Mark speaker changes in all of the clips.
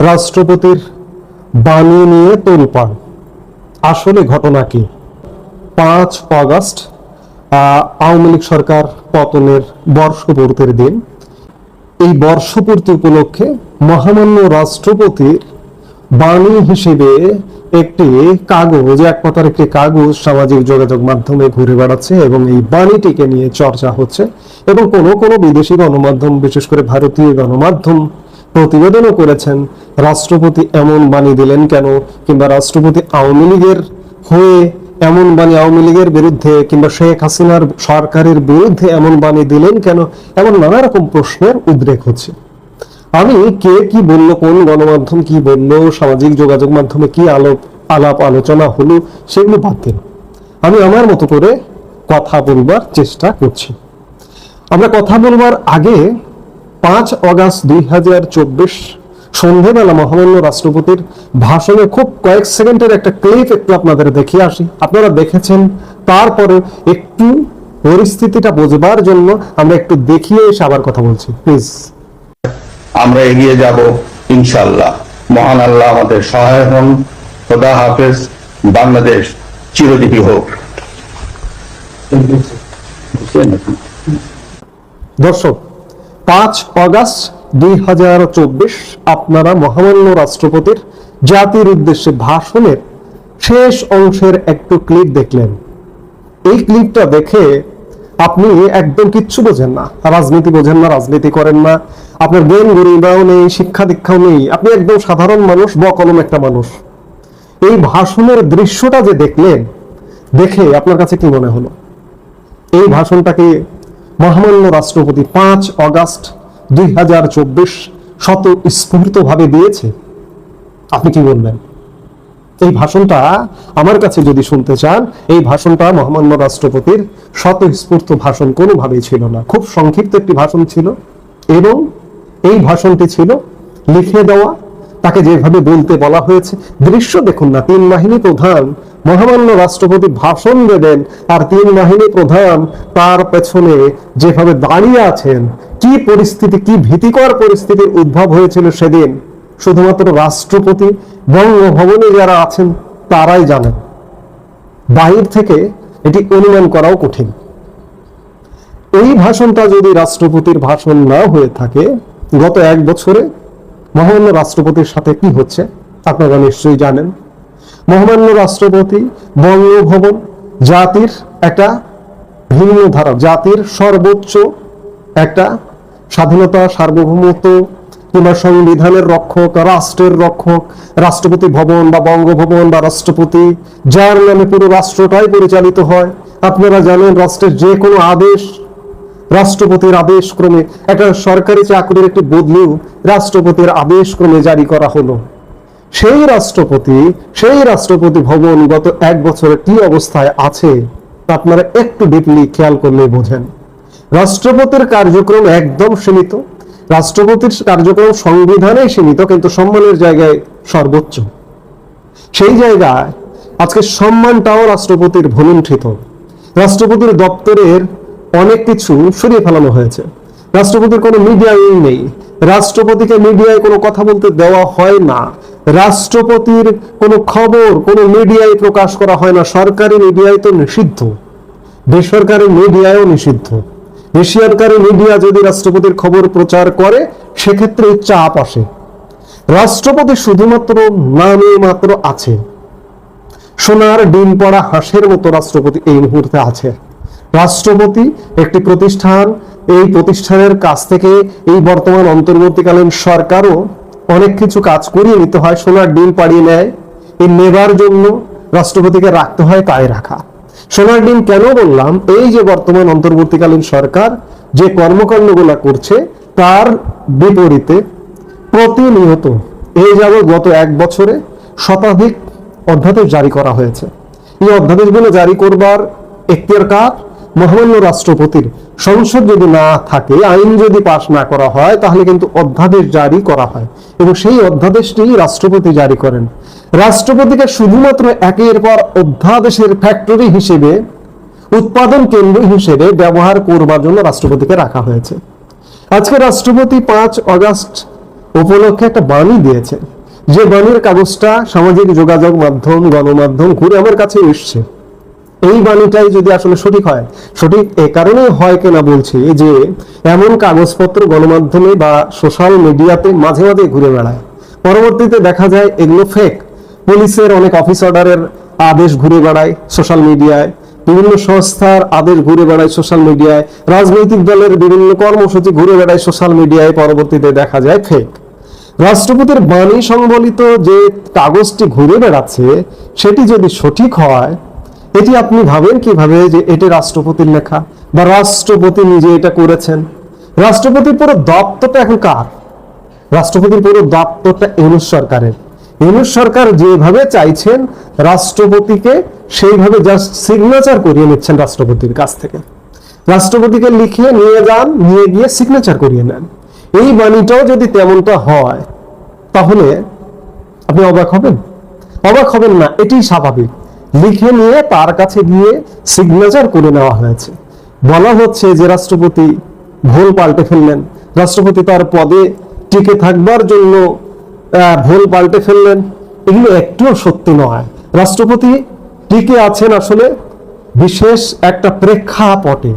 Speaker 1: রাষ্ট্রপতির বাণী নিয়ে তোলপাড় আসলে ঘটনা কি? পাঁচ অগস্ট আহ, আওয়ামী লীগ সরকার পতনের বর্ষপূর্তির দিন। এই বর্ষপূর্তি উপলক্ষে মহামান্য রাষ্ট্রপতির বাণী হিসেবে একটি কাগজ এক কথার একটি কাগজ সামাজিক যোগাযোগ মাধ্যমে ঘুরে বেড়াচ্ছে এবং এই বাণীটিকে নিয়ে চর্চা হচ্ছে। এবং কোনো কোনো বিদেশি গণমাধ্যম বিশেষ করে ভারতীয় গণমাধ্যম প্রতিবেদনও করেছেন, রাষ্ট্রপতি এমন বাণী দিলেন কেন? কিংবা রাষ্ট্রপতি আওয়ামী লীগের হয়ে এমন বাণী আওয়ামী লীগের বিরুদ্ধে কিংবা শেখ হাসিনার সরকারের বিরুদ্ধে এমন বাণী দিলেন কেন? এমন নানা রকম প্রশ্নের উদ্রেক হচ্ছে। আমি কে কি বলল, কোন গণমাধ্যম কি বলল, সামাজিক যোগাযোগ মাধ্যমে কি আলোপ আলাপ আলোচনা হলো, সেগুলো বাদ দিন। আমি আমার মতো করে কথা বলবার চেষ্টা করছি। আমরা কথা বলবার আগে পাঁচ অগাস্ট দুই হাজার চব্বিশ সন্ধেবেলা মহামান্য রাষ্ট্রপতির ভাষণে খুব কয়েক সেকেন্ডের একটা ক্লিপ একটু আপনাদের দেখিয়ে আসি। আপনারা দেখেছেন তারপরে একটু পরিস্থিতিটা বোঝবার জন্য আমরা একটু দেখিয়ে এসে আবার কথা বলছি। প্লিজ
Speaker 2: আমরা এগিয়ে যাব ইনশাল্লাহ মহান আল্লাহ আমাদের সহায় হন। খোদা হাফেজ। বাংলাদেশ চিরজীবী হোক।
Speaker 1: দর্শক পাঁচ অগাস্ট দুই হাজার চব্বিশ আপনারা মহামান্য রাষ্ট্রপতির জাতির উদ্দেশ্যে ভাষণের শেষ অংশের একটু ক্লিপ দেখলেন। এই ক্লিপটা দেখে আপনি একদম কিচ্ছু বোঝেন না। রাজনীতি বোঝেন না, রাজনীতি করেন না। আপনার জ্ঞান গরিবাও নেই, শিক্ষা দীক্ষাও নেই। আপনি একদম সাধারণ মানুষ, বকলম একটা মানুষ। এই ভাষণের দৃশ্যটা যে দেখলেন, দেখে আপনার কাছে কি মনে হলো? এই ভাষণটাকে মহামান্য রাষ্ট্রপতি পাঁচ অগাস্ট দুই হাজার চব্বিশ শত স্ফূর্তভাবে দিয়েছে। আপনি কি বলবেন? এই ভাষণটা আমার কাছে যদি শুনতে চান, এই ভাষণটা মহামান্য রাষ্ট্রপতির স্বতঃস্ফূর্ত ভাষণ কোনোভাবেই ছিল না। খুব সংক্ষিপ্ত একটি ভাষণ ছিল এবং এই ভাষণটি ছিল লিখে দেওয়া তাকে যেভাবে বলতে বলা হয়েছে, দৃশ্য দেখুন না, তিন বাহিনী প্রধান, মহামান্য রাষ্ট্রপতি ভাষণ দেবেন, আর তিন বাহিনী প্রধান তার পেছনে যেভাবে দাঁড়িয়ে আছেন, কি পরিস্থিতি, কি ভীতিকর পরিস্থিতির উদ্ভব হয়েছিল সেদিন, শুধুমাত্র রাষ্ট্রপতি, বঙ্গভবনে যারা আছেন, তারাই জানেন। বাহির থেকে এটি অনুমান করাও কঠিন। এই ভাষণটা যদি রাষ্ট্রপতির ভাষণ না হয়ে থাকে, গত এক বছরে মহামান্য রাষ্ট্রপতির সাথে কি হচ্ছে, আপনারা নিশ্চয়ই জানেন। মহামান্য রাষ্ট্রপতি বঙ্গভবন জাতির একটা ভিন্ন ধারা জাতির সর্বোচ্চ একটা স্বাধীনতা সার্বভৌমত্ব কিংবা সংবিধানের রক্ষক, রাষ্ট্রের রক্ষক, রাষ্ট্রপতি ভবন বা বঙ্গভবন বা রাষ্ট্রপতি, যার নামে পুরো রাষ্ট্রটাই পরিচালিত হয়। আপনারা জানেন, রাষ্ট্রের যে কোনো আদেশ রাষ্ট্রপতির আদেশ ক্রমে একটা সরকারি চাকরির একটি বদলিও রাষ্ট্রপতির আদেশ ক্রমে জারি করা হলো। সেই রাষ্ট্রপতি সেই রাষ্ট্রপতি ভবন গত এক বছরে কি অবস্থায় আছে, তা আপনারা একটু ডিপলি খেয়াল করলে বোঝেন। রাষ্ট্রপতির কার্যক্রম একদম সীমিত। রাষ্ট্রপতির কার্যক্রম সংবিধানে সীমিত, কিন্তু সম্মানের জায়গায় সর্বোচ্চ। সেই জায়গায় আজকে সম্মানটাও রাষ্ট্রপতির ভুলুণ্ঠিত রাষ্ট্রপতির দপ্তরের অনেক কিছু সরিয়ে ফেলানো হয়েছে। রাষ্ট্রপতির কোনো মিডিয়াই নেই। রাষ্ট্রপতিকে মিডিয়ায় কোনো কথা বলতে দেওয়া হয় না। রাষ্ট্রপতির কোনো খবর কোনো মিডিয়ায় প্রকাশ করা হয় না। সরকারি মিডিয়ায় তো নিষিদ্ধ। বেসরকারি মিডিয়ায়ও নিষিদ্ধ। বেসরকারি মিডিয়া যদি রাষ্ট্রপতির খবর প্রচার করে, সেক্ষেত্রে চাপ আসে। রাষ্ট্রপতি শুধুমাত্র নামে মাত্র আছে। সোনার ডিম পড়া হাঁসের মতো রাষ্ট্রপতি এই মুহূর্তে আছে। রাষ্ট্রপতি একটি প্রতিষ্ঠান। এই প্রতিষ্ঠানের কাছ থেকে এই বর্তমান অন্তর্বর্তীকালীন সরকারও অনেক কিছু কাজ করিয়ে নিতে হয়, সোনার ডিম পাড়িয়ে নেয়। এই নেবার জন্য রাষ্ট্রপতিকে রাখতে হয় তাই রাখা। সোনার ডিম কেন বললাম? এই যে বর্তমান অন্তর্বর্তীকালীন সরকার যে কর্মকাণ্ডগুলা করছে, তার বিপরীতে প্রতিনিয়ত এই যাবৎ গত এক বছরে শতাধিক অধ্যাদেশ জারি করা হয়েছে। এই অধ্যাদেশগুলো জারি করবার এখতিয়ার কার? মহামান্য রাষ্ট্রপতির সংসদ যদি না থাকে, আইন যদি পাশ না করা হয়, তাহলে কিন্তু অধ্যাদেশ জারি করা হয়। এবং সেই অধ্যাদেশটি রাষ্ট্রপতি জারি করেন। রাষ্ট্রপতিকে শুধুমাত্র একের পর অধ্যাদেশের ফ্যাক্টরি হিসেবে, উৎপাদন কেন্দ্র হিসেবে ব্যবহার করবার জন্য রাষ্ট্রপতিকে রাখা হয়েছে। আজকে রাষ্ট্রপতি পাঁচ অগাস্ট উপলক্ষে একটা বাণী দিয়েছে যে বাণীর কাগজটা সামাজিক যোগাযোগ মাধ্যম, গণমাধ্যম ঘুরে আমার কাছে এসছে। এই বাণীটাই যদি আসলে সঠিক হয়, সঠিক এ কারণেই হয় কিনা বলছি যে, এমন কাগজপত্র গণমাধ্যমে বা সোশ্যাল মিডিয়াতে মাঝে মাঝে ঘুরে বেড়ায়। পরবর্তীতে দেখা যায় এগুলো ফেক পুলিশের অনেক অফিস অর্ডারের আদেশ ঘুরে বেড়ায় সোশ্যাল মিডিয়ায় বিভিন্ন সংস্থার আদেশ ঘুরে বেড়ায় সোশ্যাল মিডিয়ায় রাজনৈতিক দলের বিভিন্ন কর্মসূচি ঘুরে বেড়ায় সোশ্যাল মিডিয়ায় পরবর্তীতে দেখা যায় ফেক রাষ্ট্রপতির বাণী সংবলিত যে কাগজটি ঘুরে বেড়াচ্ছে, সেটি যদি সঠিক হয় এটি আপনি ভাবেন কীভাবে যে এটি রাষ্ট্রপতির লেখা? বা রাষ্ট্রপতি নিজে এটা করেছেন? রাষ্ট্রপতির পুরো দপ্তরটা এখন কার? রাষ্ট্রপতির পুরো দপ্তরটা ইউনুস সরকারের। ইউনুস সরকার যেভাবে চাইছেন, রাষ্ট্রপতিকে সেইভাবে জাস্ট সিগনেচার করিয়ে নিচ্ছেন রাষ্ট্রপতির কাছ থেকে। রাষ্ট্রপতিকে লিখিয়ে নিয়ে যান, নিয়ে গিয়ে সিগনেচার করিয়ে নেন। এই বাণীটাও যদি তেমনটা হয়, তাহলে আপনি অবাক হবেন? অবাক হবেন না এটি স্বাভাবিক। লিখে নিয়ে তার কাছে গিয়ে সিগনেচার করে নেওয়া হয়েছে। বলা হচ্ছে যে রাষ্ট্রপতি ভুল পাল্টে ফেললেন। রাষ্ট্রপতি তার পদে টিকে থাকবার জন্য ভুল পাল্টে ফেললেন। এগুলো একটুও সত্যি নয়। রাষ্ট্রপতি টিকে আছেন আসলে বিশেষ একটা প্রেক্ষাপটে।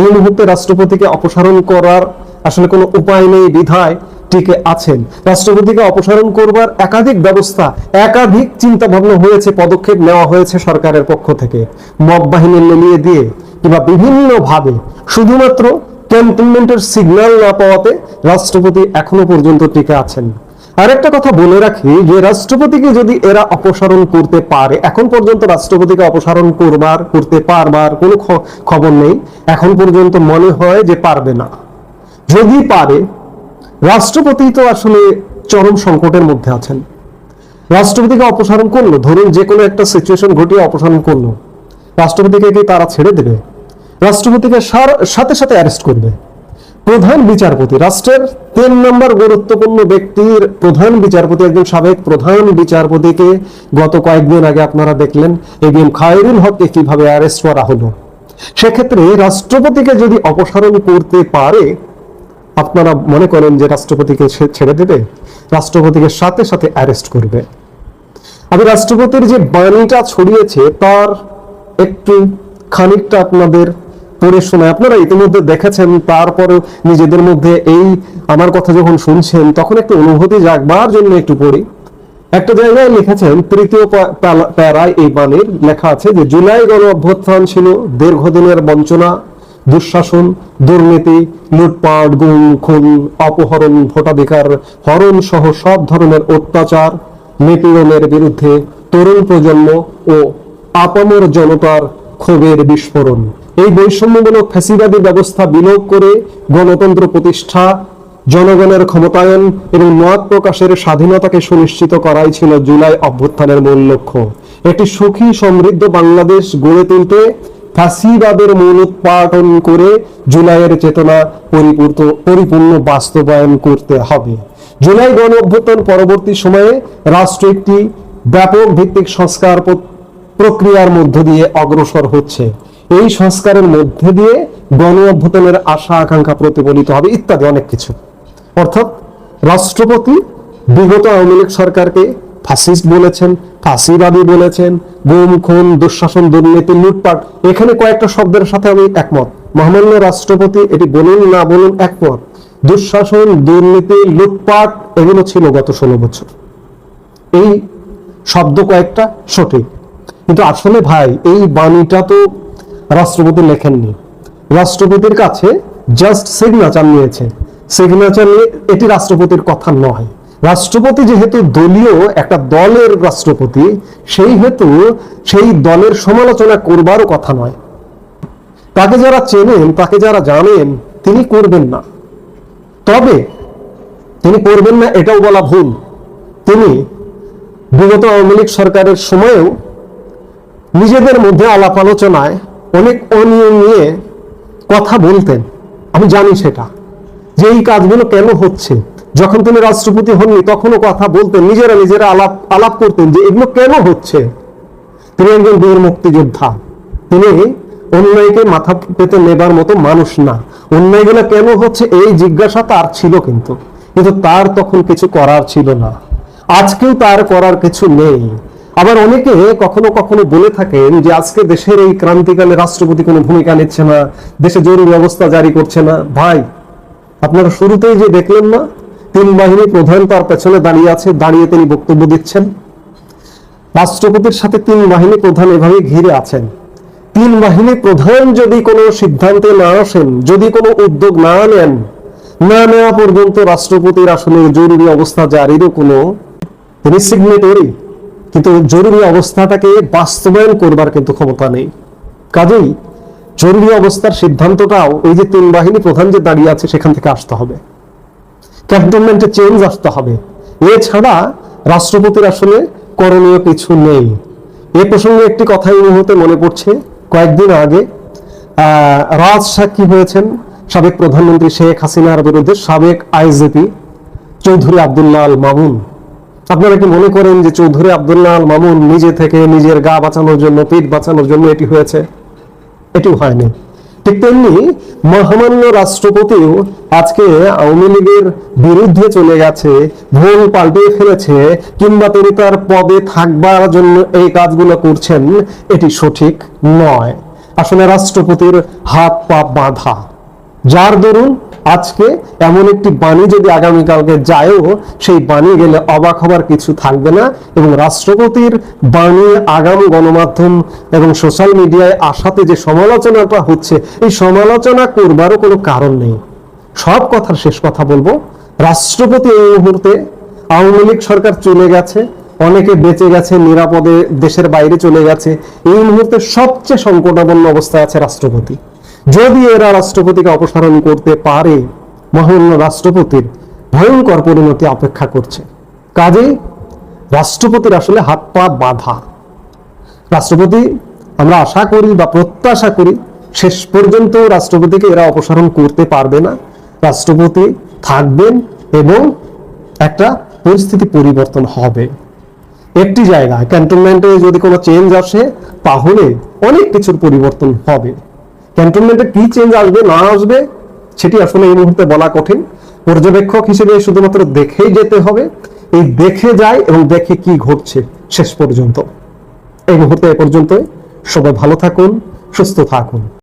Speaker 1: এই মুহূর্তে রাষ্ট্রপতিকে অপসারণ করার আসলে কোনো উপায় নেই, বিধায় টিকে আছেন। রাষ্ট্রপতিকে অপসারণ করবার একাধিক ব্যবস্থা, একাধিক চিন্তা ভাবনা হয়েছে, পদক্ষেপ নেওয়া হয়েছে সরকারের পক্ষ থেকে। মব বাহিনী লেলিয়ে দিয়ে কিংবা বিভিন্ন ভাবে শুধুমাত্র ক্যান্টনমেন্টের সিগন্যাল না পাওয়াতে রাষ্ট্রপতি এখনও পর্যন্ত টিকে আছেন। আরেকটা কথা বলে রাখি যে, রাষ্ট্রপতিকে যদি এরা অপসারণ করতে পারে, এখন পর্যন্ত রাষ্ট্রপতিকে অপসারণ করবার, করতে পারবার কোনো খবর নেই। এখন পর্যন্ত মনে হয় যে পারবে না। যদি পারে রাষ্ট্রপতি তো আসলে চরম সংকটের মধ্যে আছেন। রাষ্ট্রপতিকে অপসারণ করল, ধরুন যে কোনো একটা সিচুয়েশন ঘটিয়ে অপসারণ করল। রাষ্ট্রপতিকে কি তারা ছেড়ে দেবে? রাষ্ট্রপতিকে সাথে সাথে অ্যারেস্ট করবে। প্রধান বিচারপতি, রাষ্ট্রের তিন নম্বর গুরুত্বপূর্ণ ব্যক্তির প্রধান বিচারপতি, একজন সাবেক প্রধান বিচারপতিকে গত কয়েকদিন আগে আপনারা দেখলেন এবিএম খায়রুল হককে কীভাবে অ্যারেস্ট করা হলো। সেক্ষেত্রে রাষ্ট্রপতিকে যদি অপসারণ করতে পারে আপনারা মনে করেন যে রাষ্ট্রপতিকে ছেড়ে দেবে? রাষ্ট্রপতিকে সাথে সাথে অ্যারেস্ট করবে। আমি রাষ্ট্রপতির যে বাণীটা ছড়িয়েছে, তার একটু খানিকটা আপনাদের পড়ে শোনায়। আপনারা ইতিমধ্যে দেখেছেন, তারপরেও নিজেদের মধ্যে এই আমার কথা যখন শুনছেন, তখন একটু অনুভূতি জাগবার জন্য একটু পড়ি। একটা জায়গায় লিখেছেন, তৃতীয় প্যারায় এই বাণীর লেখা আছে যে, জুলাই গণ অভ্যুত্থান ছিল, দীর্ঘদিনের বঞ্চনা দুঃশাসন, দুর্নীতি, লুটপাট, গুম, খুন, অপহরণ, ভোটাধিকার, হরণ সহ সব ধরনের অত্যাচার, নিপীড়নের বিরুদ্ধে তরুণ প্রজন্ম ও আপামর জনতার ক্ষোভের বিস্ফোরণ। এই বৈষম্যমূলক ফ্যাসিবাদী ব্যবস্থা বিলোপ করে গণতন্ত্র প্রতিষ্ঠা, জনগণের ক্ষমতায়ন এবং মত প্রকাশের স্বাধীনতাকে সুনিশ্চিত করাই ছিল জুলাই অভ্যুত্থানের মূল লক্ষ্য। একটি সুখী সমৃদ্ধ বাংলাদেশ গড়ে তুলতে ফ্যাসিবাদের মূল উৎপাটন করে জুলাইয়ের চেতনা পরিপূর্ত, পরিপূর্ণ বাস্তবায়ন করতে হবে। জুলাই গণ অভ্যুত্থান পরবর্তী সময়ে রাষ্ট্র একটি ব্যাপক ভিত্তিক সংস্কার প্রক্রিয়ার মধ্য দিয়ে অগ্রসর হচ্ছে। এই সংস্কারের মধ্যে দিয়ে গণ অভ্যুত্থানের আশা, আকাঙ্ক্ষা প্রতিফলিত হবে ইত্যাদি অনেক কিছু। অর্থাৎ রাষ্ট্রপতি, বিগত আওয়ামী লীগ সরকারকে ফাসিস্ট বলেছেন, ফাঁসিবাদী বলেছেন গুম খুন দুঃশাসন দুর্নীতি লুটপাট। এখানে কয়েকটা শব্দের সাথে আমি একমত। মহামান্য রাষ্ট্রপতি এটি বলুন না বলুন একমত। দুঃশাসন, দুর্নীতি, লুটপাট, এগুলো ছিল গত ষোলো বছর। এই শব্দ কয়েকটা সঠিক। কিন্তু আসলে ভাই, এই বাণীটা তো রাষ্ট্রপতি লেখেননি। রাষ্ট্রপতির কাছে জাস্ট সিগনেচার নিয়েছে। সিগনেচার নিয়ে এটি রাষ্ট্রপতির কথা নয়। রাষ্ট্রপতি যেহেতু দলীয় একটা দলের রাষ্ট্রপতি, সেই হেতু সেই দলের সমালোচনা করবারও কথা নয়। তাকে যারা চেনেন, তাকে যারা জানেন, তিনি করবেন না। তবে তিনি করবেন না এটাও বলা ভুল। তিনি বিগত আওয়ামী লীগ সরকারের সময়েও নিজেদের মধ্যে আলাপ আলোচনায় অনেক অনিয়ম নিয়ে কথা বলতেন। আমি জানি সেটা। যে এই কাজগুলো কেন হচ্ছে? যখন তিনি রাষ্ট্রপতি হননি, তখনও কথা বলতেন, নিজেরা নিজেরা আলাপ আলাপ করতেন যে এগুলো কেন হচ্ছে। তিনি একজন বীর মুক্তিযোদ্ধা। তিনি অন্যায়কে মাথা পেতে নেবার মতো মানুষ না। অন্যায়গুলো কেন হচ্ছে এই জিজ্ঞাসা তার ছিল কিন্তু। কিন্তু তার তখন কিছু করার ছিল না। আজকেও তার করার কিছু নেই। আবার অনেকে কখনো কখনো বলে থাকেন যে আজকে দেশের এই ক্রান্তিকালে রাষ্ট্রপতি কোনো ভূমিকা নিচ্ছে না, দেশে জরুরি অবস্থা জারি করছে না। ভাই, আপনারা শুরুতেই যে দেখলেন না তিন বাহিনী প্রধান তার পেছনে দাঁড়িয়ে আছে, দাঁড়িয়ে তিনি বক্তব্য দিচ্ছেন। রাষ্ট্রপতির সাথে তিন বাহিনী প্রধান এভাবে ঘিরে আছেন। তিন বাহিনী প্রধান যদি কোনো সিদ্ধান্তে না আসেন, যদি কোনো উদ্যোগ না নেন, না নেওয়া পর্যন্ত রাষ্ট্রপতির আসলে জরুরি অবস্থা জারিরও কোনো তিনি সিগনেটরি কিন্তু জরুরি অবস্থাটাকে বাস্তবায়ন করবার কিন্তু ক্ষমতা নেই। কাজেই জরুরি অবস্থার সিদ্ধান্তটাও ওই যে তিন বাহিনী প্রধান যে দাঁড়িয়ে আছে, সেখান থেকে আসতে হবে। ক্যান্টনমেন্টে চেঞ্জ আসতে হবে। এছাড়া রাষ্ট্রপতির আসলে করণীয় কিছু নেই। এ প্রসঙ্গে একটি কথা এই মুহূর্তে মনে পড়ছে। কয়েকদিন আগে রাজ সাক্ষী হয়েছেন সাবেক প্রধানমন্ত্রী শেখ হাসিনার বিরুদ্ধে সাবেক আইজিপি চৌধুরী আব্দুল্লাহ আল মামুন। আপনারা কি মনে করেন যে চৌধুরী আব্দুল্লাহ আল মামুন নিজে থেকে নিজের গা বাঁচানোর জন্য, পিঠ বাঁচানোর জন্য এটি হয়েছে? এটিও হয়নি। ঠিক তেমনি মহামান্য রাষ্ট্রপতিও আজকে আওয়ামী লীগের বিরুদ্ধে চলে গেছে, ভুল পাল্টিয়ে ফেলেছে, কিংবা তিনি তার পদে থাকবার জন্য এই কাজগুলো করছেন, এটি সঠিক নয়। আসলে রাষ্ট্রপতির হাত পা বাঁধা। যার দরুন আজকে এমন একটি বাণী যদি আগামীকালকে যায়ও, সেই বাণী গেলে অবাক হবার কিছু থাকবে না এবং রাষ্ট্রপতির বাণী আগাম গণমাধ্যম এবং সোশ্যাল মিডিয়ায় আসাতে যে সমালোচনাটা হচ্ছে, এই সমালোচনা করবারও কোনো কারণ নেই। সব কথার শেষ কথা বলব। রাষ্ট্রপতি এই মুহূর্তে আওয়ামী লীগ সরকার চলে গেছে, অনেকে বেঁচে গেছে, নিরাপদে দেশের বাইরে চলে গেছে। এই মুহূর্তে সবচেয়ে সংকটাপন্ন অবস্থায় আছে রাষ্ট্রপতি। যদি এরা রাষ্ট্রপতিকে অপসারণ করতে পারে, মহামান্য রাষ্ট্রপতির ভয়ঙ্কর পরিণতি অপেক্ষা করছে। কাজে রাষ্ট্রপতির আসলে হাত পা বাঁধা। রাষ্ট্রপতি, আমরা আশা করি বা প্রত্যাশা করি, শেষ পর্যন্ত রাষ্ট্রপতিকে এরা অপসারণ করতে পারবে না। রাষ্ট্রপতি থাকবেন এবং একটা পরিস্থিতি পরিবর্তন হবে। একটি জায়গায় ক্যান্টনমেন্টে যদি কোনো চেঞ্জ আসে, তাহলে অনেক কিছুর পরিবর্তন হবে। ক্যান্টনমেন্টে কি চেঞ্জ আসবে, না আসবে, সেটি আসলে এই মুহূর্তে বলা কঠিন। পর্যবেক্ষক হিসেবে শুধুমাত্র দেখেই যেতে হবে। এই দেখে যায় এবং দেখে কি ঘটছে শেষ পর্যন্ত। এই মুহূর্তে এ পর্যন্ত সবাই ভালো থাকুন, সুস্থ থাকুন।